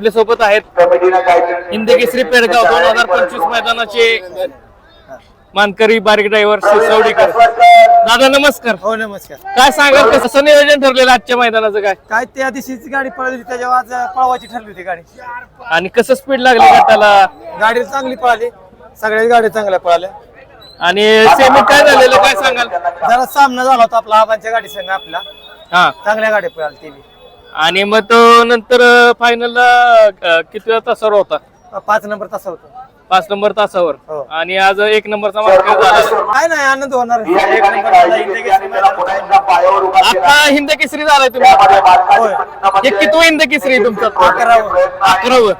आपल्यासोबत आहेत हिंदी केसरी पेडगाव दोन हजार पंचवीस मैदानाचे मानकरी बारीक ड्रायव्हर सिसवडीकर दादा नमस्कार. हो नमस्कार. काय सांगाल? कसं नियोजन ठरलेलं आजच्या मैदानाचं काय? काय त्या दिवशीची गाडी पळली त्याच्यावर आज पळवायची ठरली होती गाडी. आणि कसं स्पीड लागली गटाला? गाडी चांगली पळाली. सगळ्याच गाड्या चांगल्या पळाल्या. आणि सेमी काय झालेलं? काय सांगाल? जरा सामना झाला होता आपला आबांच्या गाडी संघ आपला. हा. चांगल्या गाडी पळाली ती. आणि मग तो नंतर फायनलला किती तासावर होता? पाच नंबर तसा होता. पाच नंबर तासावर. हो. आणि आज एक नंबरचा मार्क झाला? काय नाही आनंद होणार. एक नंबर झाला, इंडिया केसरी मैदानात. आता हिंद केसरी झालाय तुम्ही. होय. हे किती हिंद केसरी आहे तुमचा? अकरावं. अकरावं.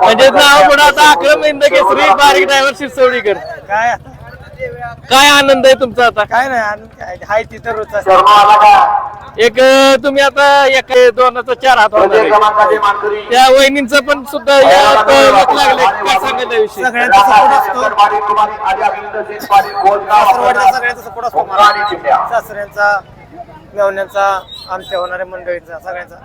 म्हणजे नाव पण आता अकरा हिंद केसरी बारीक ड्रायव्हर शिरसवडीकर. काय? काय आनंद आहे तुमचा आता? काय नाही आनंद काय? हाय तिथं रोजचा एक तुम्ही आता एका दोनाचा चार हात होणार आहे. त्या वहिनींचं पण सुद्धा यात मत लागले काय सांगायचं याविषयी सगळ्यांचा सपोर्ट असतो. सासरवाडीचा सगळ्यांचा सपोर्ट असतो मला. सासऱ्यांचा मेवण्यांचा आमच्या होणाऱ्या मंडळींचा सगळ्यांचा.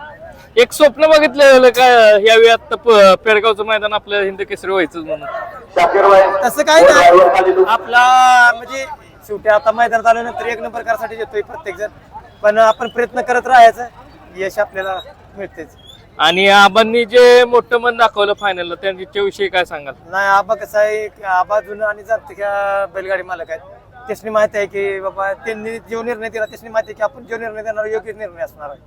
एक स्वप्न बघितलं काय यावेळी आता प- पेडगावचं मैदान आपलं हिंद केसरी व्हायचं म्हणून. तसं काय नाही. आपला म्हणजे शेवटी आता मैदानात आल्यानंतर एक नंबर करासाठी येतोय प्रत्येक जण पण आपण प्रयत्न करत राहायचं. यश आपल्याला मिळतेच आणि आबांनी जे मोठं मन दाखवलं फायनलला त्यांच्या विषयी काय सांगाल? नाही आबा कसं आहे आबा जुनं आणि जाणते का बैलगाडी मालक आहेत. त्याची माहिती आहे की बाबा त्यांनी जो निर्णय दिला त्याची माहिती आहे की आपण जो निर्णय देणार योग्य निर्णय असणार आहे.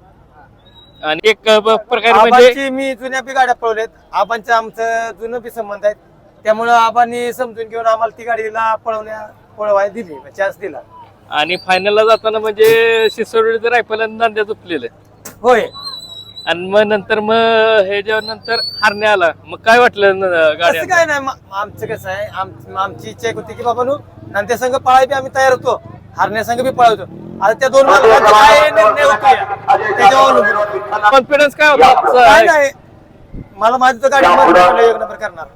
आणि एक प्रकारे म्हणजे मी जुन्या बी गाड्या पळवल्यात. आबांचं आमचं जुनं बी संबंध आहेत. त्यामुळं आबांनी समजून घेऊन आम्हाला ती गाडीला पळवण्या पळवाय दिली चान्स दिला. आणि फायनलला जाताना म्हणजे शिसोडीचं रायफल आणि नांद्या झोपलेलं. होय. आणि मग नंतर मग हे जेव्हा नंतर हारणे आला मग काय वाटलं न- गाड्या असं काय नाही मा- आमचं कसं आहे आम- आमची इच्छा एक होती की बाबा नु आणि त्या संघ पळाय बी आम्ही तयार होतो. हारण्या संघ बी पळवतो आता त्या दोन मालकांचे काय निर्णय होतोय? त्याच्यावर अवलंबून. कॉन्फिडन्स काय होता? काय आजचा? नाही. मला माझी तर गाडी मारून एक नंबर करणार.